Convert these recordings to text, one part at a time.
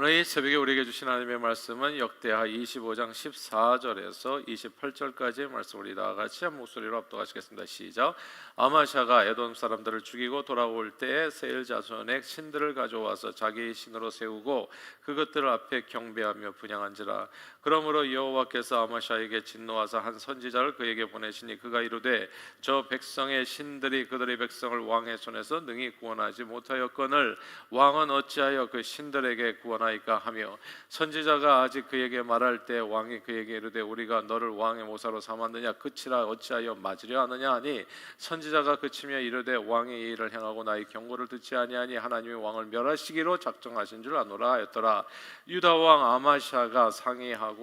오늘 이 새벽에 우리에게 주신 하나님의 말씀은 역대하 25장 14절에서 28절까지의 말씀 우리 다 같이 한 목소리로 합독하시겠습니다. 시작. 아마샤가 에돔 사람들을 죽이고 돌아올 때에 세일 자손의 신들을 가져와서 자기의 신으로 세우고 그것들 앞에 경배하며 분양한지라. 그러므로 여호와께서 아마샤에게 진노하사 한 선지자를 그에게 보내시니 그가 이르되 저 백성의 신들이 그들의 백성을 왕의 손에서 능히 구원하지 못하였거늘 왕은 어찌하여 그 신들에게 구원하이까 하며 선지자가 아직 그에게 말할 때 왕이 그에게 이르되 우리가 너를 왕의 모사로 삼았느냐? 그치라 어찌하여 맞으려 하느냐? 하니 선지자가 그치며 이르되 왕이 이 일을 행하고 나의 경고를 듣지 아니하니 하나님이 왕을 멸하시기로 작정하신 줄 아노라 하였더라. 유다 왕 아마샤가 상의하고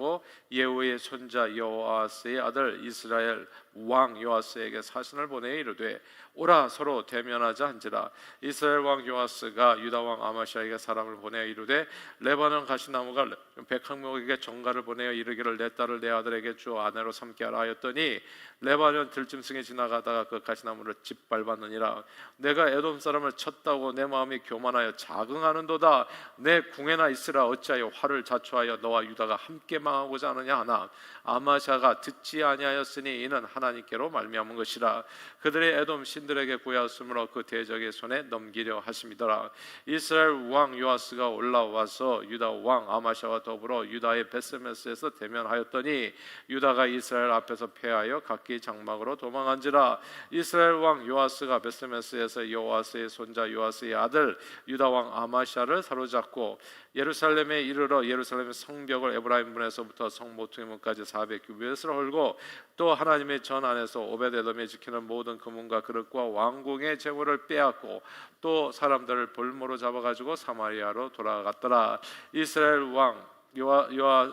예후의 손자 여호아스의 아들 이스라엘 왕 요아스에게 사신을 보내 이르되 오라 서로 대면하자 한지라. 이스라엘 왕 요아스가 유다 왕 아마샤에게 사람을 보내 이르되 레바논 가시나무가 백항목에게 정가를 보내어 이르기를 내 딸을 내 아들에게 주 아내로 삼게 하라 하였더니 레바논 들짐승에 지나가다가 그 가시나무를 짓밟았느니라. 내가 에돔 사람을 쳤다고 내 마음이 교만하여 자긍하는도다. 내 궁에나 있으라. 어찌하여 화를 자초하여 너와 유다가 함께 망하고자 하느냐 하나. 아마샤가 듣지 아니하였으니 이는 하나 님께로 말미암은 것이라 그들의 에돔 신들에게 구하였으므로 그 대적의 손에 넘기려 하심이더라. 이스라엘 왕 요아스가 올라와서 유다 왕 아마샤와 더불어 유다의 베스메스에서 대면하였더니 유다가 이스라엘 앞에서 패하여 각기 장막으로 도망한지라. 이스라엘 왕 요아스가 베스메스에서 요아스의 손자 요아스의 아들 유다 왕 아마샤를 사로잡고 예루살렘에 이르러 예루살렘 성벽을 에브라임 문에서부터 성 모퉁이 문까지 400규빗을 헐고 또 하나님의 전 안에서 오베데돔이 지키는 모든 금은과 그릇과 왕궁의 재물을 빼앗고 또 사람들을 볼모로 잡아가지고 사마리아로 돌아갔더라. 이스라엘 왕 요아 요아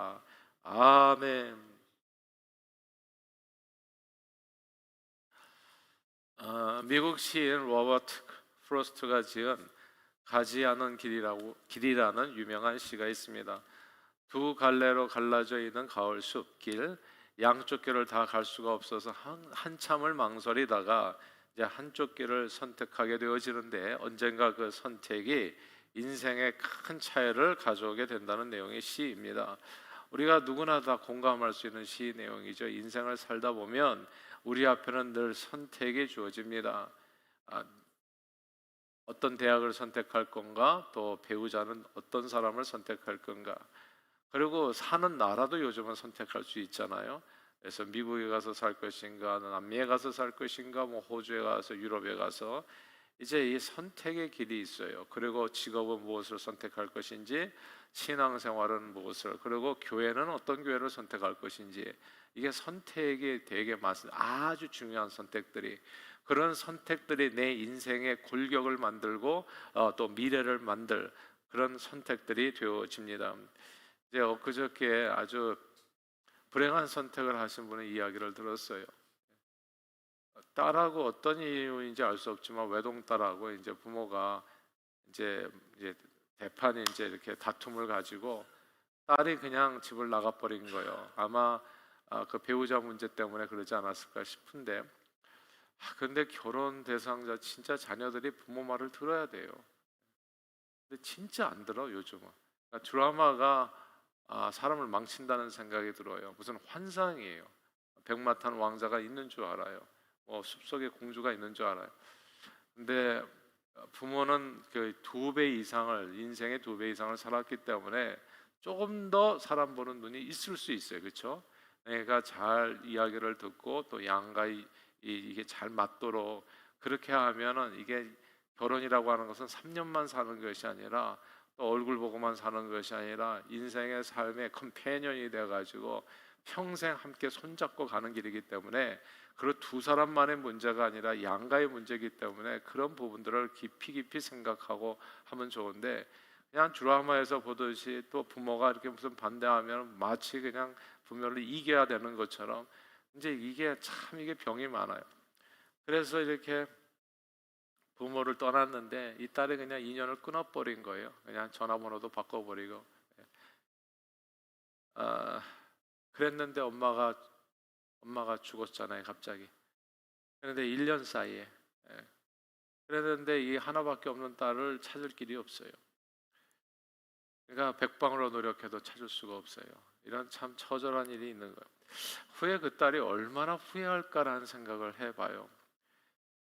아멘. 어, 미국 시인 로버트 프로스트가 지은 가지 않은 길이라고 길이라는 유명한 시가 있습니다. 두 갈래로 갈라져 있는 가을 숲길 양쪽 길을 다 갈 수가 없어서 한, 한참을 망설이다가 이제 한쪽 길을 선택하게 되어지는데 언젠가 그 선택이 인생의 큰 차이를 가져오게 된다는 내용의 시입니다. 우리가 누구나 다 공감할 수 있는 시 내용이죠. 인생을 살다 보면 우리 앞에는 늘 선택이 주어집니다. 아, 어떤 대학을 선택할 건가, 또 배우자는 어떤 사람을 선택할 건가. 그리고 사는 나라도 요즘은 선택할 수 있잖아요. 그래서 미국에 가서 살 것인가, 남미에 가서 살 것인가, 뭐 호주에 가서 유럽에 가서 이제 이 선택의 길이 있어요. 그리고 직업은 무엇을 선택할 것인지, 신앙생활은 무엇을, 그리고 교회는 어떤 교회를 선택할 것인지, 이게 선택이 되게 많습니다. 아주 중요한 선택들이 그런 선택들이 내 인생의 골격을 만들고 어, 또 미래를 만들 그런 선택들이 되어집니다. 이제 엊그저께 아주 불행한 선택을 하신 분의 이야기를 들었어요. 딸하고 어떤 이유인지 알 수 없지만 외동딸하고 이제 부모가 이제 이제 대판이 이제 이렇게 다툼을 가지고 딸이 그냥 집을 나가 버린 거예요. 아마 아, 그 배우자 문제 때문에 그러지 않았을까 싶은데 아, 근데 결혼 대상자 진짜 자녀들이 부모 말을 들어야 돼요. 근데 진짜 안 들어 요즘은. 그러니까 드라마가 아, 사람을 망친다는 생각이 들어요. 무슨 환상이에요. 백마탄 왕자가 있는 줄 알아요. 뭐 숲속에 공주가 있는 줄 알아요. 근데 부모는 그 두 배 이상을 인생의 두 배 이상을 살았기 때문에 조금 더 사람 보는 눈이 있을 수 있어요. 그렇죠? 내가 잘 이야기를 듣고 또 양가 이, 이게 잘 맞도록 그렇게 하면은 이게 결혼이라고 하는 것은 3년만 사는 것이 아니라 또 얼굴 보고만 사는 것이 아니라 인생의 삶의 컴패니언이 돼 가지고 평생 함께 손잡고 가는 길이기 때문에 그런 두 사람만의 문제가 아니라 양가의 문제이기 때문에 그런 부분들을 깊이 깊이 생각하고 하면 좋은데 그냥 드라마에서 보듯이 또 부모가 이렇게 무슨 반대하면 마치 그냥 부모를 이겨야 되는 것처럼 이제 이게 참 이게 병이 많아요. 그래서 이렇게 부모를 떠났는데 이 딸이 그냥 인연을 끊어버린 거예요. 그냥 전화번호도 바꿔버리고. 아, 그랬는데 엄마가 엄마가 죽었잖아요, 갑자기. 그런데 1년 사이에. 예. 그랬는데 이 하나밖에 없는 딸을 찾을 길이 없어요. 그러니까 백방으로 노력해도 찾을 수가 없어요. 이런 참 처절한 일이 있는 거예요. 후에 그 딸이 얼마나 후회할까라는 생각을 해봐요.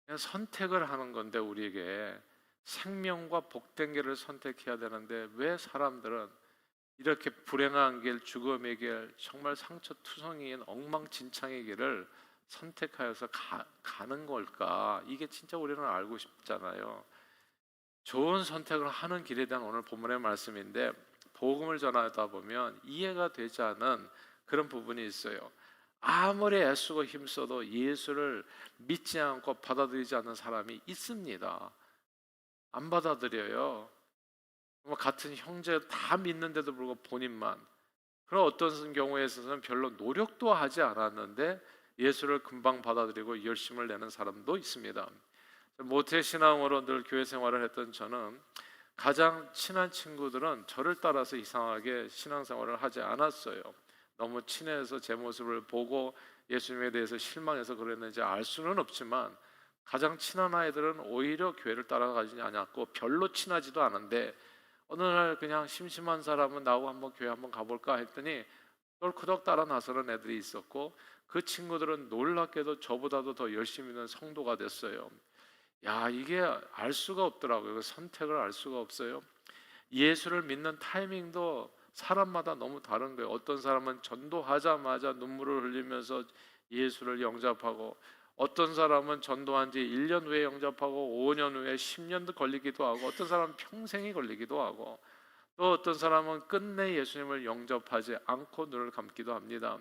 그냥 선택을 하는 건데 우리에게 생명과 복된 길을 선택해야 되는데 왜 사람들은 이렇게 불행한 길, 죽음의 길, 정말 상처투성이인 엉망진창의 길을 선택하여서 가, 가는 걸까? 이게 진짜 우리는 알고 싶잖아요. 좋은 선택을 하는 길에 대한 오늘 본문의 말씀인데 복음을 전하다 보면 이해가 되지 않은 그런 부분이 있어요. 아무리 애쓰고 힘써도 예수를 믿지 않고 받아들이지 않는 사람이 있습니다. 안 받아들여요. 뭐 같은 형제 다 믿는데도 불구하고 본인만 그런 어떤 경우에 있어서는 별로 노력도 하지 않았는데 예수를 금방 받아들이고 열심을 내는 사람도 있습니다. 모태 신앙으로 늘 교회 생활을 했던 저는 가장 친한 친구들은 저를 따라서 이상하게 신앙생활을 하지 않았어요. 너무 친해서 제 모습을 보고 예수님에 대해서 실망해서 그랬는지 알 수는 없지만 가장 친한 아이들은 오히려 교회를 따라가지 않았고 별로 친하지도 않은데 어느 날 그냥 심심한 사람은 나하고 한번 교회 한번 가볼까 했더니 똘크덕 따라 나서는 애들이 있었고 그 친구들은 놀랍게도 저보다도 더 열심히 있는 성도가 됐어요. 야 이게 알 수가 없더라고요. 그 선택을 알 수가 없어요. 예수를 믿는 타이밍도 사람마다 너무 다른 거예요. 어떤 사람은 전도하자마자 눈물을 흘리면서 예수를 영접하고 어떤 사람은 전도한 지 1년 후에 영접하고 5년 후에 10년도 걸리기도 하고 어떤 사람은 평생이 걸리기도 하고 또 어떤 사람은 끝내 예수님을 영접하지 않고 눈을 감기도 합니다.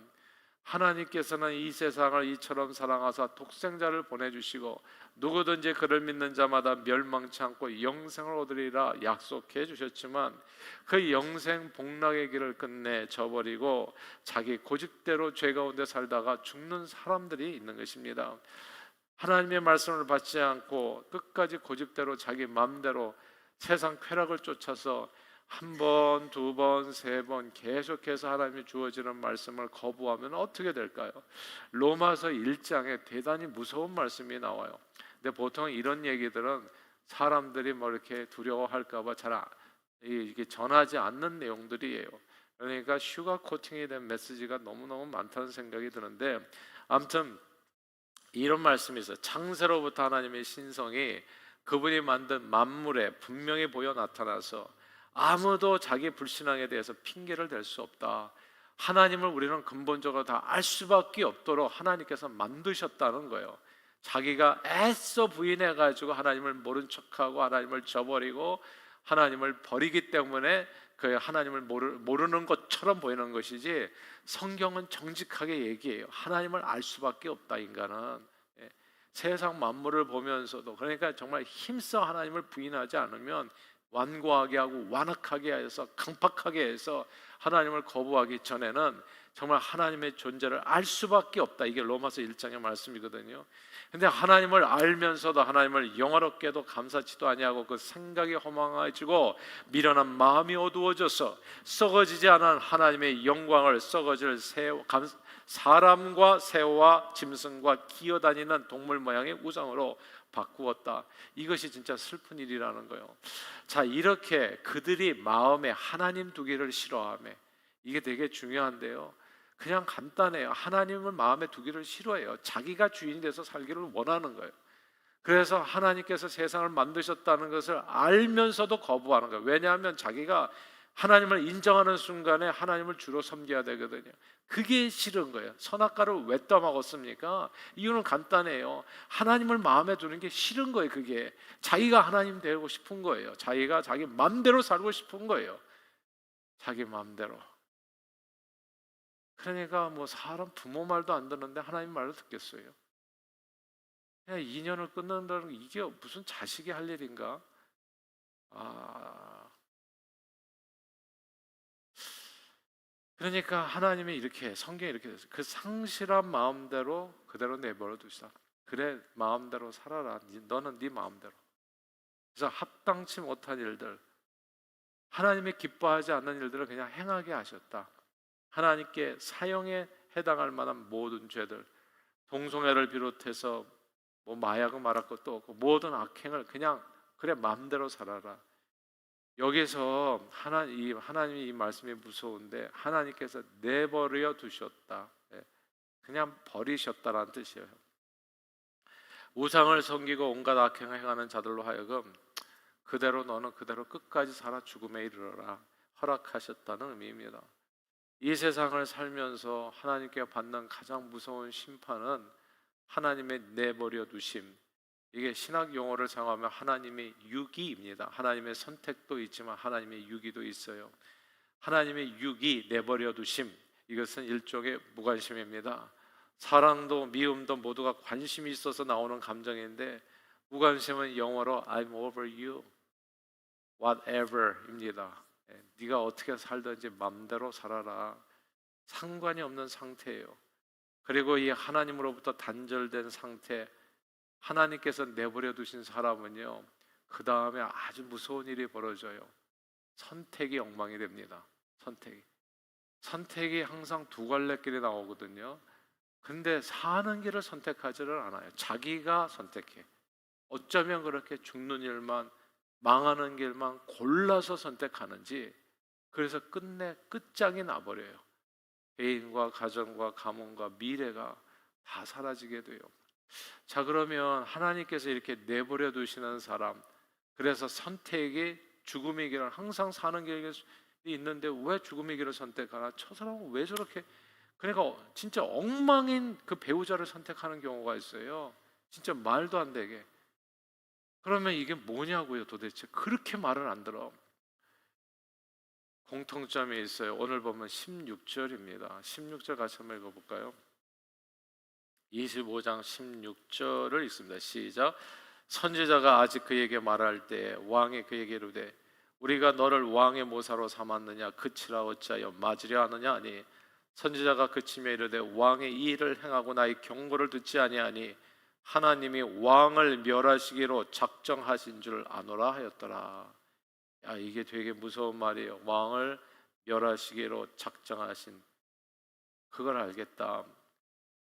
하나님께서는 이 세상을 이처럼 사랑하사 독생자를 보내주시고 누구든지 그를 믿는 자마다 멸망치 않고 영생을 얻으리라 약속해 주셨지만 그 영생 복락의 길을 끝내 저버리고 자기 고집대로 죄 가운데 살다가 죽는 사람들이 있는 것입니다. 하나님의 말씀을 받지 않고 끝까지 고집대로 자기 마음대로 세상 쾌락을 쫓아서 한 번, 두 번, 세 번 계속해서 하나님이 주어지는 말씀을 거부하면 어떻게 될까요? 로마서 1장에 대단히 무서운 말씀이 나와요. 근데 보통 이런 얘기들은 사람들이 뭐 이렇게 두려워할까봐 잘 아- 이게 전하지 않는 내용들이에요. 그러니까 슈가 코팅이 된 메시지가 너무너무 많다는 생각이 드는데 아무튼 이런 말씀이 있어요. 창세로부터 하나님의 신성이 그분이 만든 만물에 분명히 보여 나타나서 아무도 자기 불신앙에 대해서 핑계를 댈 수 없다. 하나님을 우리는 근본적으로 다 알 수밖에 없도록 하나님께서 만드셨다는 거예요. 자기가 애써 부인해 가지고 하나님을 모른 척하고 하나님을 저버리고 하나님을 버리기 때문에 그 하나님을 모르, 모르는 것처럼 보이는 것이지 성경은 정직하게 얘기해요. 하나님을 알 수밖에 없다 인간은 예. 세상 만물을 보면서도 그러니까 정말 힘써 하나님을 부인하지 않으면 완고하게 하고 완악하게 해서 강팍하게 해서 하나님을 거부하기 전에는 정말 하나님의 존재를 알 수밖에 없다. 이게 로마서 1장의 말씀이거든요. 근데 하나님을 알면서도 하나님을 영화롭게도 감사치도 아니하고 그 생각이 허망해지고 미련한 마음이 어두워져서 썩어지지 않은 하나님의 영광을 썩어질 새 감, 사람과 새와 짐승과 기어다니는 동물 모양의 우상으로 바꾸었다. 이것이 진짜 슬픈 일이라는 거예요. 자, 이렇게 그들이 마음에 하나님 두기를 싫어하며 이게 되게 중요한데요. 그냥 간단해요. 하나님을 마음에 두기를 싫어해요. 자기가 주인이 돼서 살기를 원하는 거예요. 그래서 하나님께서 세상을 만드셨다는 것을 알면서도 거부하는 거예요. 왜냐하면 자기가 하나님을 인정하는 순간에 하나님을 주로 섬겨야 되거든요. 그게 싫은 거예요. 선악과를 왜 떠먹었습니까? 이유는 간단해요. 하나님을 마음에 두는 게 싫은 거예요. 그게 자기가 하나님 되고 싶은 거예요. 자기가 자기 마음대로 살고 싶은 거예요. 자기 마음대로. 그러니까 뭐 사람 부모 말도 안 듣는데 하나님 말을 듣겠어요. 그냥 인연을 끊는다는 게 이게 무슨 자식이 할 일인가? 아 그러니까 하나님이 이렇게 성경에 이렇게. 그 상실한 마음대로 그대로 내버려 두시다. 그래 마음대로 살아라. 니- 너는 네 마음대로. 그래서 합당치 못한 일들, 하나님이 기뻐하지 않는 일들을 그냥 행하게 하셨다. 하나님께 사형에 해당할 만한 모든 죄들, 동성애를 비롯해서 뭐 마약을 말할 것도 없고 모든 악행을 그냥 그래 마음대로 살아라. 여기서 하나 이 하나님이 이 말씀이 무서운데 하나님께서 내버려 두셨다. 예. 그냥 버리셨다라는 뜻이에요. 우상을 섬기고 온갖 악행을 행하는 자들로 하여금 그대로 너는 그대로 끝까지 살아 죽음에 이르러라 허락하셨다는 의미입니다. 이 세상을 살면서 하나님께 받는 가장 무서운 심판은 하나님의 내버려 두심. 이게 신학 용어를 사용하면 하나님의 유기입니다. 하나님의 선택도 있지만 하나님의 유기도 있어요. 하나님의 유기 내버려 두심. 이것은 일종의 무관심입니다. 사랑도 미움도 모두가 관심이 있어서 나오는 감정인데 무관심은 영어로 I'm over you, whatever입니다. 예, 네가 어떻게 살든지 맘대로 살아라. 상관이 없는 상태예요. 그리고 이 하나님으로부터 단절된 상태, 하나님께서 내버려 두신 사람은요, 그 다음에 아주 무서운 일이 벌어져요. 선택이 엉망이 됩니다. 선택이. 선택이 항상 두 갈래 길이 나오거든요. 근데 사는 길을 선택하지를 않아요. 자기가 선택해. 어쩌면 그렇게 죽는 일만 망하는 길만 골라서 선택하는지 그래서 끝내 끝장이 나버려요. 개인과 가정과 가문과 미래가 다 사라지게 돼요. 자 그러면 하나님께서 이렇게 내버려 두시는 사람 그래서 선택이 죽음의 길을 항상 사는 길이 있는데 왜 죽음의 길을 선택하나? 저 사람은 왜 저렇게 그러니까 진짜 엉망인 그 배우자를 선택하는 경우가 있어요. 진짜 말도 안 되게. 그러면 이게 뭐냐고요, 도대체. 그렇게 말을 안 들어. 공통점이 있어요. 오늘 보면 16절입니다. 16절 같이 한번 읽어볼까요? 25장 16절을 읽습니다. 시작. 선지자가 아직 그에게 말할 때 왕이 그에게 이르되 우리가 너를 왕의 모사로 삼았느냐 그치라 어찌하여 맞으려 하느냐 아니 선지자가 그치며 이르되 왕의 이 일을 행하고 나의 경고를 듣지 아니하니 하나님이 왕을 멸하시기로 작정하신 줄 아노라 하였더라. 야 이게 되게 무서운 말이에요. 왕을 멸하시기로 작정하신 그걸 알겠다.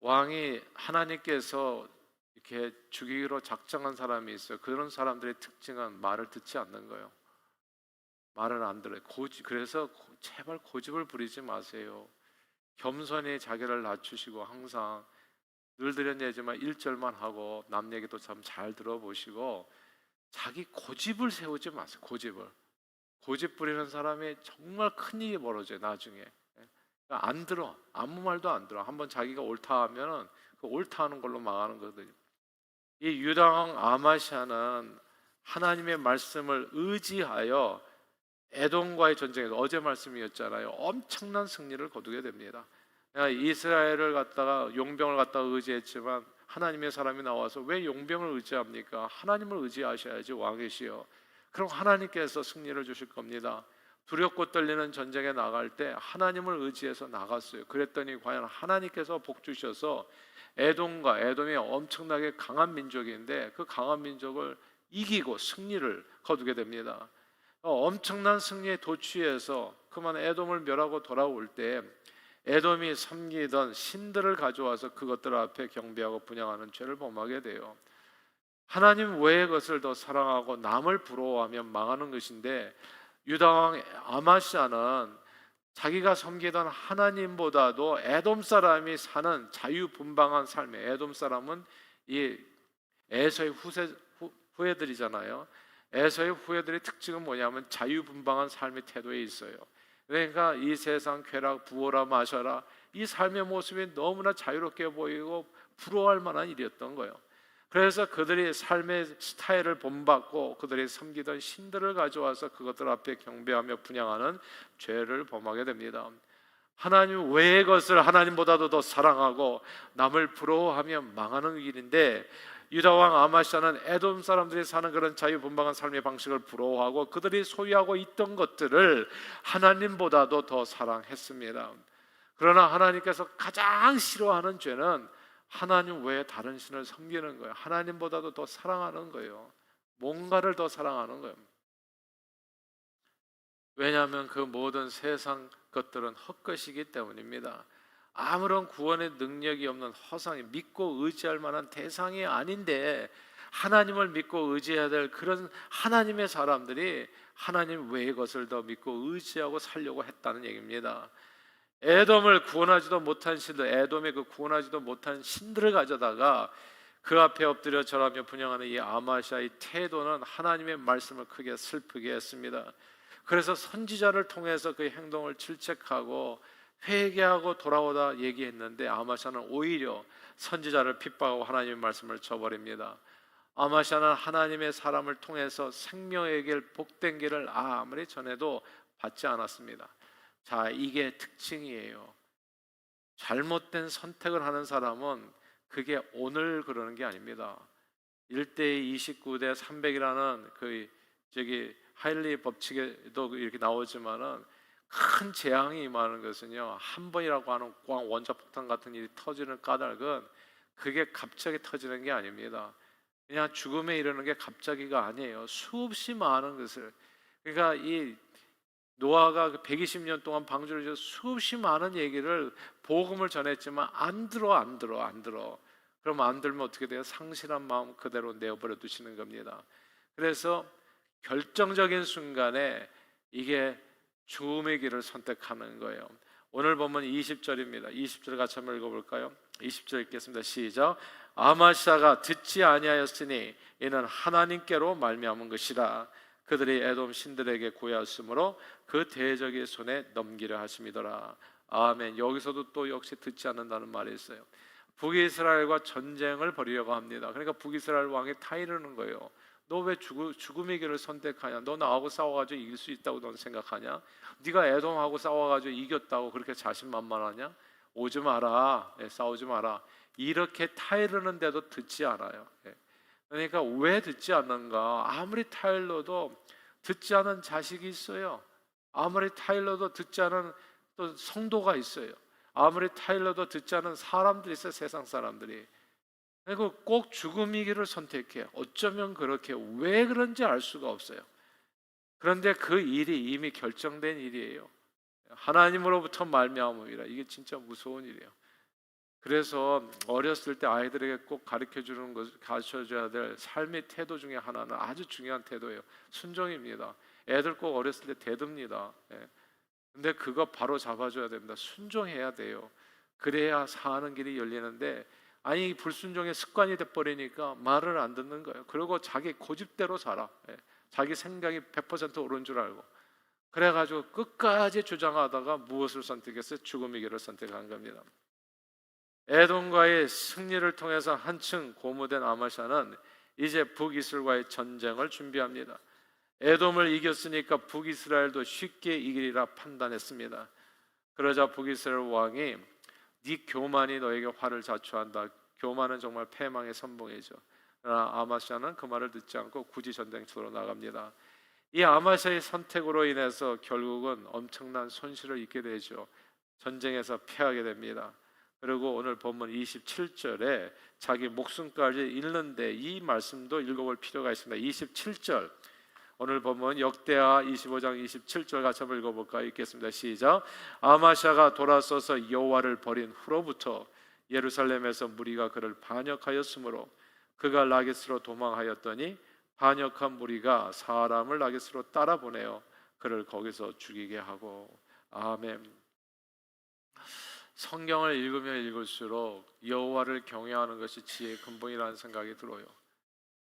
왕이 하나님께서 이렇게 죽이기로 작정한 사람이 있어요. 그런 사람들의 특징은 말을 듣지 않는 거예요. 말을 안 들어요. 고집 그래서 고- 제발 고집을 부리지 마세요. 겸손히 자기를 낮추시고 항상 늘 드렸내지만 1절만 하고 남 얘기도 참 잘 들어보시고 자기 고집을 세우지 마세요. 고집을. 고집 부리는 사람이 정말 큰 일이 벌어져요. 나중에. 안 들어. 아무 말도 안 들어. 한번 자기가 옳다 하면은 그 옳다 하는 걸로 망하는 거거든요. 이 유다왕 아마시아는 하나님의 말씀을 의지하여 에돔과의 전쟁에서 어제 말씀이었잖아요. 엄청난 승리를 거두게 됩니다. 이스라엘을 갖다가 용병을 갖다가 의지했지만 하나님의 사람이 나와서 왜 용병을 의지합니까? 하나님을 의지하셔야지 왕이시여. 그럼 하나님께서 승리를 주실 겁니다. 두렵고 떨리는 전쟁에 나갈 때 하나님을 의지해서 나갔어요. 그랬더니 과연 하나님께서 복 주셔서 에돔과 에돔이 엄청나게 강한 민족인데 그 강한 민족을 이기고 승리를 거두게 됩니다. 어, 엄청난 승리에 도취해서 그만 에돔을 멸하고 돌아올 때 에돔이 섬기던 신들을 가져와서 그것들 앞에 경배하고 분양하는 죄를 범하게 돼요. 하나님 외의 것을 더 사랑하고 남을 부러워하면 망하는 것인데 유다 왕 아마시아는 자기가 섬기던 하나님보다도 에돔 사람이 사는 자유분방한 삶에 에돔 사람은 이 에서의 후세, 후, 후예들이잖아요. 에서의 후예들의 특징은 뭐냐면 자유분방한 삶의 태도에 있어요. 그러니까 이 세상 쾌락 부어라 마셔라 이 삶의 모습이 너무나 자유롭게 보이고 부러워할 만한 일이었던 거예요. 그래서 그들이 삶의 스타일을 본받고 그들이 섬기던 신들을 가져와서 그것들 앞에 경배하며 분양하는 죄를 범하게 됩니다. 하나님 외의 것을 하나님보다도 더 사랑하고 남을 부러워하며 망하는 일인데 유다 왕 아마시아는 에돔 사람들이 사는 그런 자유분방한 삶의 방식을 부러워하고 그들이 소유하고 있던 것들을 하나님보다도 더 사랑했습니다. 그러나 하나님께서 가장 싫어하는 죄는 하나님 외에 다른 신을 섬기는 거예요. 하나님보다도 더 사랑하는 거예요. 뭔가를 더 사랑하는 거예요. 왜냐하면 그 모든 세상 것들은 헛것이기 때문입니다. 아무런 구원의 능력이 없는 허상이 믿고 의지할 만한 대상이 아닌데 하나님을 믿고 의지해야 될 그런 하나님의 사람들이 하나님 외의 것을 더 믿고 의지하고 살려고 했다는 얘기입니다. 에돔을 구원하지도 못한 신들, 에돔의 그 구원하지도 못한 신들을 가져다가 그 앞에 엎드려 절하며 분양하는 이 아마샤의 태도는 하나님의 말씀을 크게 슬프게 했습니다. 그래서 선지자를 통해서 그 행동을 질책하고 회개하고 돌아오다 얘기했는데 아마샤는 오히려 선지자를 핍박하고 하나님의 말씀을 저버립니다. 아마샤는 하나님의 사람을 통해서 생명의 길, 복된 길을 아무리 전해도 받지 않았습니다. 자, 이게 특징이에요. 잘못된 선택을 하는 사람은 그게 오늘 그러는 게 아닙니다. 1대 29대 300이라는 그 저기 하일리 법칙에도 이렇게 나오지만은 큰 재앙이 임하는 것은요 한 번이라고 하는 광 원자 폭탄 같은 일이 터지는 까닭은 그게 갑자기 터지는 게 아닙니다. 그냥 죽음에 이르는 게 갑자기가 아니에요. 수없이 많은 것을 그러니까 이 노아가 120년 동안 방주를 지어 수없이 많은 얘기를 복음을 전했지만 안 들어 안 들어 안 들어. 그럼 안 들면 어떻게 돼요? 상실한 마음 그대로 내어버려 두시는 겁니다. 그래서 결정적인 순간에 이게 죽음의 길을 선택하는 거예요. 오늘 보면 20절입니다. 20절 같이 한번 읽어볼까요? 20절 읽겠습니다. 시작. 아마샤가 듣지 아니하였으니 이는 하나님께로 말미암은 것이라. 그들이 에돔 신들에게 구하였으므로 그 대적의 손에 넘기려 하심이더라. 아멘. 여기서도 또 역시 듣지 않는다는 말이 있어요. 북이스라엘과 전쟁을 벌이려고 합니다. 그러니까 북이스라엘 왕이 타이르는 거예요. 너 왜 죽음의 길을 선택하냐? 너 나하고 싸워가지고 이길 수 있다고 넌 생각하냐? 네가 에돔하고 싸워가지고 이겼다고 그렇게 자신만만하냐? 오지 마라, 예, 싸우지 마라. 이렇게 타이르는데도 듣지 않아요. 예. 그러니까 왜 듣지 않는가? 아무리 타일러도 듣지 않은 자식이 있어요. 아무리 타일러도 듣지 않은 또 성도가 있어요. 아무리 타일러도 듣지 않은 사람들이 있어요. 세상 사람들이. 그리고 꼭 죽음이기를 선택해. 어쩌면 그렇게 왜 그런지 알 수가 없어요. 그런데 그 일이 이미 결정된 일이에요. 하나님으로부터 말미암음이라 이게 진짜 무서운 일이에요. 그래서 어렸을 때 아이들에게 꼭 가르쳐 주는 것, 가르쳐 줘야 될 삶의 태도 중에 하나는 아주 중요한 태도예요. 순종입니다. 애들 꼭 어렸을 때 대듭니다. 예. 근데 그거 바로 잡아줘야 됩니다. 순종해야 돼요. 그래야 사는 길이 열리는데 아니 불순종의 습관이 돼버리니까 말을 안 듣는 거예요. 그리고 자기 고집대로 살아. 예. 자기 생각이 100% 옳은 줄 알고. 그래가지고 끝까지 주장하다가 무엇을 선택했어요? 죽음의 길을 선택한 겁니다. 에돔과의 승리를 통해서 한층 고무된 아마샤는 이제 북이스라엘과의 전쟁을 준비합니다. 에돔을 이겼으니까 북이스라엘도 쉽게 이기리라 판단했습니다. 그러자 북이스라엘 왕이 네 교만이 너에게 화를 자초한다. 교만은 정말 패망의 선봉이죠. 그러나 아마샤는 그 말을 듣지 않고 굳이 전쟁터로 나갑니다. 이 아마샤의 선택으로 인해서 결국은 엄청난 손실을 입게 되죠. 전쟁에서 패하게 됩니다. 그리고 오늘 본문 27절에 자기 목숨까지 잃는데 이 말씀도 읽어볼 필요가 있습니다. 27절 오늘 본문 역대하 25장 27절 같이 한번 읽어볼까요? 읽겠습니다. 시작. 아마샤가 돌아서서 여호와를 버린 후로부터 예루살렘에서 무리가 그를 반역하였으므로 그가 라게스로 도망하였더니 반역한 무리가 사람을 라게스로 따라 보내어 그를 거기서 죽이게 하고 아멘. 성경을 읽으면 읽을수록 여호와를 경외하는 것이 지혜의 근본이라는 생각이 들어요.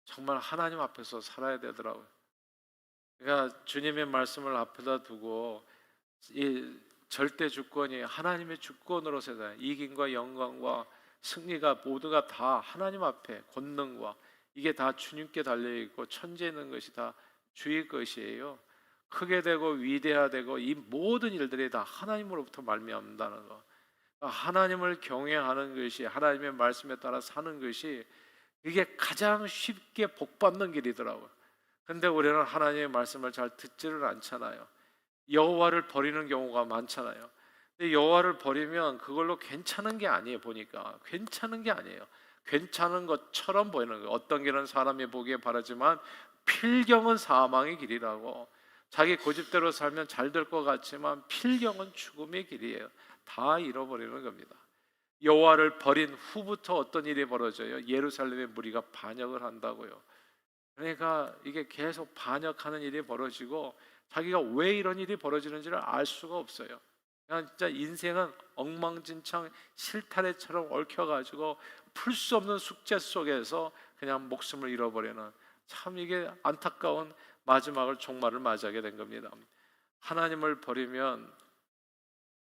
정말 하나님 앞에서 살아야 되더라고요. 그러니까 주님의 말씀을 앞에다 두고 이 절대 주권이 하나님의 주권으로 세상 이긴과 영광과 승리가 모두가 다 하나님 앞에 권능과 이게 다 주님께 달려 있고 있는 것이 다 주의 것이에요. 크게 되고 위대하되고 이 모든 일들이 다 하나님으로부터 말미암는다는 거. 하나님을 경외하는 것이 하나님의 말씀에 따라 사는 것이 이게 가장 쉽게 복 받는 길이더라고요. 근데 우리는 하나님의 말씀을 잘 듣지를 않잖아요. 여호와를 버리는 경우가 많잖아요. 근데 여호와를 버리면 그걸로 괜찮은 게 아니에요. 보니까 괜찮은 게 아니에요. 괜찮은 것처럼 보이는 거예요. 어떤 길은 사람이 보기에 바라지만 필경은 사망의 길이라고. 자기 고집대로 살면 잘 될 것 같지만 필경은 죽음의 길이에요. 다 잃어버리는 겁니다. 여호와를 버린 후부터 어떤 일이 벌어져요? 예루살렘의 무리가 반역을 한다고요. 그러니까 이게 계속 반역하는 일이 벌어지고 자기가 왜 이런 일이 벌어지는지를 알 수가 없어요. 그냥 진짜 인생은 엉망진창 실타래처럼 얽혀가지고 풀 수 없는 숙제 속에서 그냥 목숨을 잃어버리는 참 이게 안타까운 마지막을 종말을 맞이하게 된 겁니다. 하나님을 버리면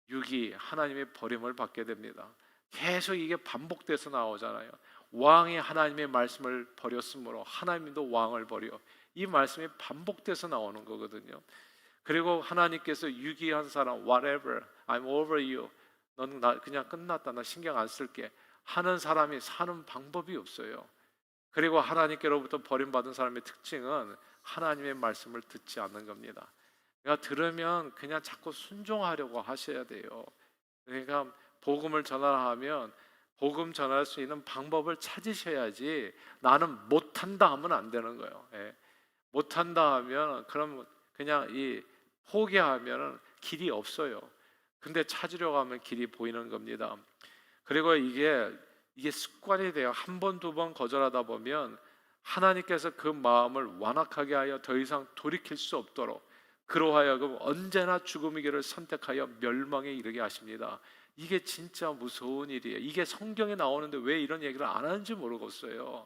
육이 하나님의 버림을 받게 됩니다. 계속 이게 반복돼서 나오잖아요. 왕이 하나님의 말씀을 버렸으므로 하나님도 왕을 버려. 이 말씀이 반복돼서 나오는 거거든요. 그리고 하나님께서 유기한 사람 whatever I'm over you. 넌 나 그냥 끝났다. 나 신경 안 쓸게. 하는 사람이 사는 방법이 없어요. 그리고 하나님께로부터 버림받은 사람의 특징은 하나님의 말씀을 듣지 않는 겁니다. 그러니까 들으면 그냥 자꾸 순종하려고 하셔야 돼요. 그러니까 복음을 전하하면 복음 전할 수 있는 방법을 찾으셔야지 나는 못한다 하면 안 되는 거예요. 예. 못한다 하면 그럼 그냥 이 포기하면 길이 없어요. 근데 찾으려고 하면 길이 보이는 겁니다. 그리고 이게 이게 습관이 돼요. 한 번, 두 번 거절하다 보면 하나님께서 그 마음을 완악하게 하여 더 이상 돌이킬 수 없도록 그로하여금 언제나 죽음의 길을 선택하여 멸망에 이르게 하십니다. 이게 진짜 무서운 일이에요. 이게 성경에 나오는데 왜 이런 얘기를 안 하는지 모르겠어요.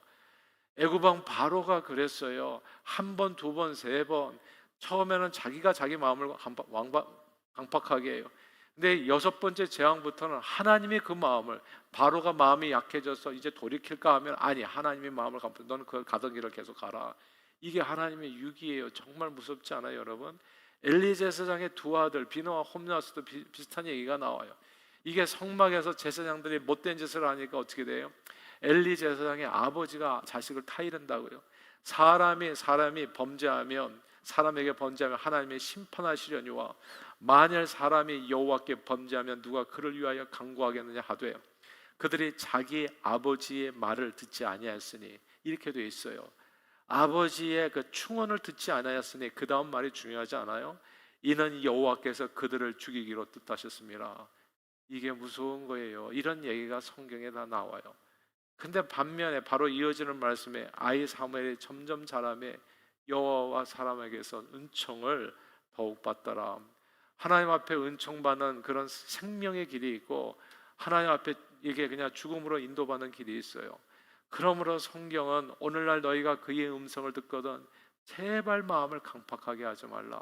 애굽왕 바로가 그랬어요. 한 번, 두 번, 세 번. 처음에는 자기가 자기 마음을 강박- 왕박- 강팍하게 해요. 근데 여섯 번째 재앙부터는 하나님이 그 마음을 바로가 마음이 약해져서 이제 돌이킬까 하면 아니 하나님의 마음을 강팍. 너는 그 가던 길을 계속 가라. 이게 하나님의 유기예요. 정말 무섭지 않아요, 여러분? 엘리 제사장의 두 아들 비너와 홈나스도 비, 비슷한 얘기가 나와요. 이게 성막에서 제사장들이 못된 짓을 하니까 어떻게 돼요? 엘리 제사장의 아버지가 자식을 타이른다고요. 사람이 사람이 범죄하면 사람에게 범죄하면 하나님의 심판하시려니와 만일 사람이 여호와께 범죄하면 누가 그를 위하여 강구하겠느냐 하되 그들이 자기 아버지의 말을 듣지 아니하였으니 이렇게 돼 있어요. 아버지의 그 충언을 듣지 아니하였으니 그 다음 말이 중요하지 않아요? 이는 여호와께서 그들을 죽이기로 뜻하셨습니다. 이게 무서운 거예요. 이런 얘기가 성경에 다 나와요. 근데 반면에 바로 이어지는 말씀에 아이 사무엘이 점점 자라매 여호와와 사람에게서 은총을 더욱 받더라. 하나님 앞에 은총 받는 그런 생명의 길이 있고 하나님 앞에 이게 그냥 죽음으로 인도받는 길이 있어요. 그러므로 성경은 오늘날 너희가 그의 음성을 듣거든 제발 마음을 강팍하게 하지 말라.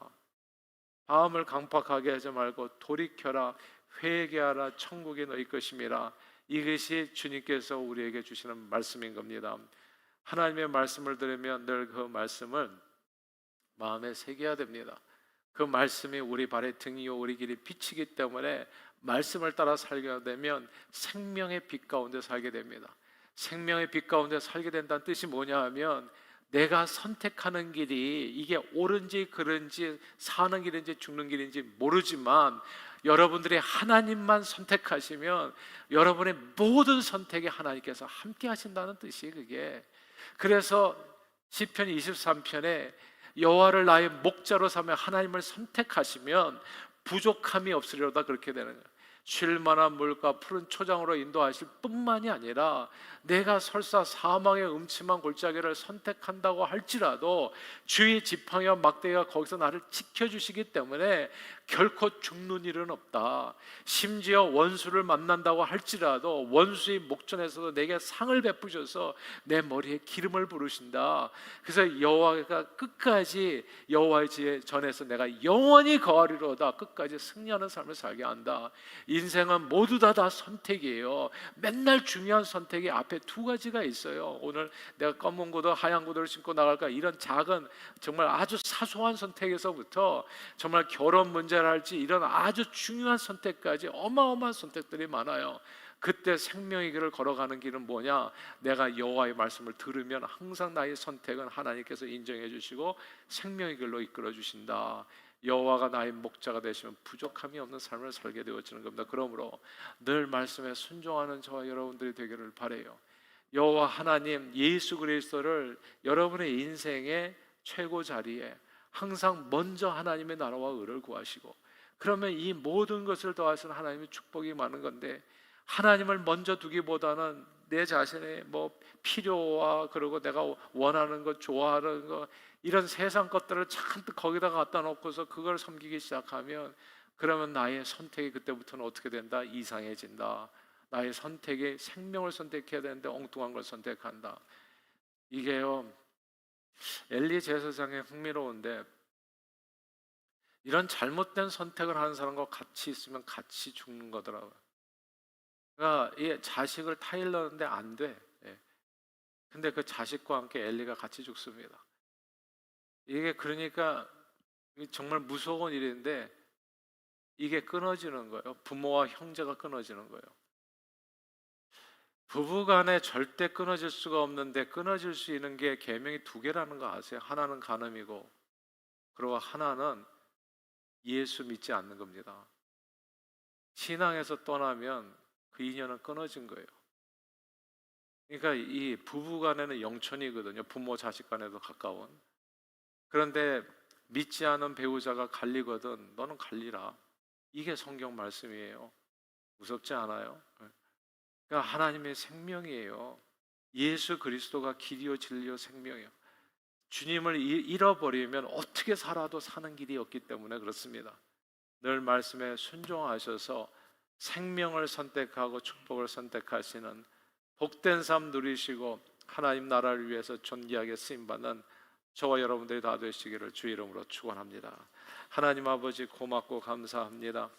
마음을 강팍하게 하지 말고 돌이켜라 회개하라 천국이 너희 것임이라 이것이 주님께서 우리에게 주시는 말씀인 겁니다. 하나님의 말씀을 들으면 늘 그 말씀을 마음에 새겨야 됩니다. 그 말씀이 우리 발의 등이요 우리 길이 빛이기 때문에 말씀을 따라 살게 되면 생명의 빛 가운데 살게 됩니다. 생명의 빛 가운데 살게 된다는 뜻이 뭐냐 하면 내가 선택하는 길이 이게 옳은지 그른지 사는 길인지 죽는 길인지 모르지만 여러분들이 하나님만 선택하시면 여러분의 모든 선택에 하나님께서 함께 하신다는 뜻이 그게 그래서 시편 23편에 여호와를 나의 목자로 삼아 하나님을 선택하시면 부족함이 없으리로다 그렇게 되는 거예요. 쉴 만한 물과 푸른 초장으로 인도하실 뿐만이 아니라 내가 설사 사망의 음침한 골짜기를 선택한다고 할지라도 주의 지팡이와 막대기가 거기서 나를 지켜주시기 때문에 결코 죽는 일은 없다. 심지어 원수를 만난다고 할지라도 원수의 목전에서도 내게 상을 베푸셔서 내 머리에 기름을 부르신다. 그래서 여호와가 끝까지 여호와의 전에서 내가 영원히 거하리로다. 끝까지 승리하는 삶을 살게 한다. 인생은 모두 다 다 선택이에요. 맨날 중요한 선택이 앞에 두 가지가 있어요. 오늘 내가 검은 구두, 하얀 구두를 신고 나갈까 이런 작은 정말 아주 사소한 선택에서부터 정말 결혼 문제 랄지 이런 아주 중요한 선택까지 어마어마한 선택들이 많아요. 그때 생명의 길을 걸어가는 길은 뭐냐? 내가 여호와의 말씀을 들으면 항상 나의 선택은 하나님께서 인정해 주시고 생명의 길로 이끌어 주신다. 여호와가 나의 목자가 되시면 부족함이 없는 삶을 살게 되어지는 겁니다. 그러므로 늘 말씀에 순종하는 저와 여러분들이 되기를 바래요. 여호와 하나님 예수 그리스도를 여러분의 인생의 최고 자리에 항상 먼저 하나님의 나라와 의를 구하시고 그러면 이 모든 것을 더하시는 하나님의 축복이 많은 건데 하나님을 먼저 두기보다는 내 자신의 뭐 필요와 그리고 내가 원하는 것 좋아하는 것 이런 세상 것들을 잔뜩 거기다 갖다 놓고서 그걸 섬기기 시작하면 그러면 나의 선택이 그때부터는 어떻게 된다? 이상해진다. 나의 선택이 생명을 선택해야 되는데 엉뚱한 걸 선택한다. 이게요 엘리 제사장의 흥미로운데 이런 잘못된 선택을 하는 사람과 같이 있으면 같이 죽는 거더라고요. 그러니까 이 자식을 타일렀는데 안 돼. 예. 근데 그 자식과 함께 엘리가 같이 죽습니다. 이게 그러니까 정말 무서운 일인데 이게 끊어지는 거예요. 부모와 형제가 끊어지는 거예요. 부부간에 절대 끊어질 수가 없는데 끊어질 수 있는 게 계명이 두 개라는 거 아세요? 하나는 간음이고 그리고 하나는 예수 믿지 않는 겁니다. 신앙에서 떠나면 그 인연은 끊어진 거예요. 그러니까 이 부부 간에는 영천이거든요. 부모 자식 간에도 가까운. 그런데 믿지 않은 배우자가 갈리거든. 너는 갈리라. 이게 성경 말씀이에요. 무섭지 않아요? 그러니까 하나님의 생명이에요. 예수 그리스도가 길이요 진리요 생명이에요. 주님을 이- 잃어버리면 어떻게 살아도 사는 길이 없기 때문에 그렇습니다. 늘 말씀에 순종하셔서 생명을 선택하고 축복을 선택하시는 복된 삶 누리시고 하나님 나라를 위해서 존귀하게 쓰임 받는 저와 여러분들이 다 되시기를 주 이름으로 축원합니다. 하나님 아버지 고맙고 감사합니다.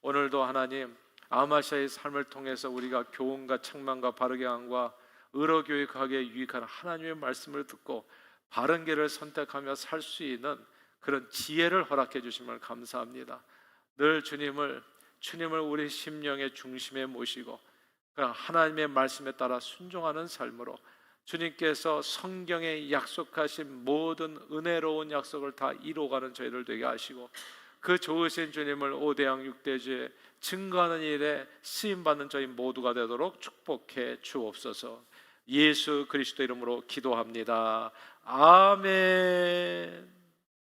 오늘도 하나님 아마샤의 삶을 통해서 우리가 교훈과 책망과 바르게 함과 의로 교육하기에 유익한 하나님의 말씀을 듣고 바른 길을 선택하며 살 수 있는 그런 지혜를 허락해 주심을 감사합니다. 늘 주님을 주님을 우리 심령의 중심에 모시고 그 하나님의 말씀에 따라 순종하는 삶으로 주님께서 성경에 약속하신 모든 은혜로운 약속을 다 이루어가는 저희들 되게 하시고 그 좋으신 주님을 오대양 육대주에 증거하는 일에 쓰임 받는 저희 모두가 되도록 축복해 주옵소서. 예수 그리스도 이름으로 기도합니다. 아멘.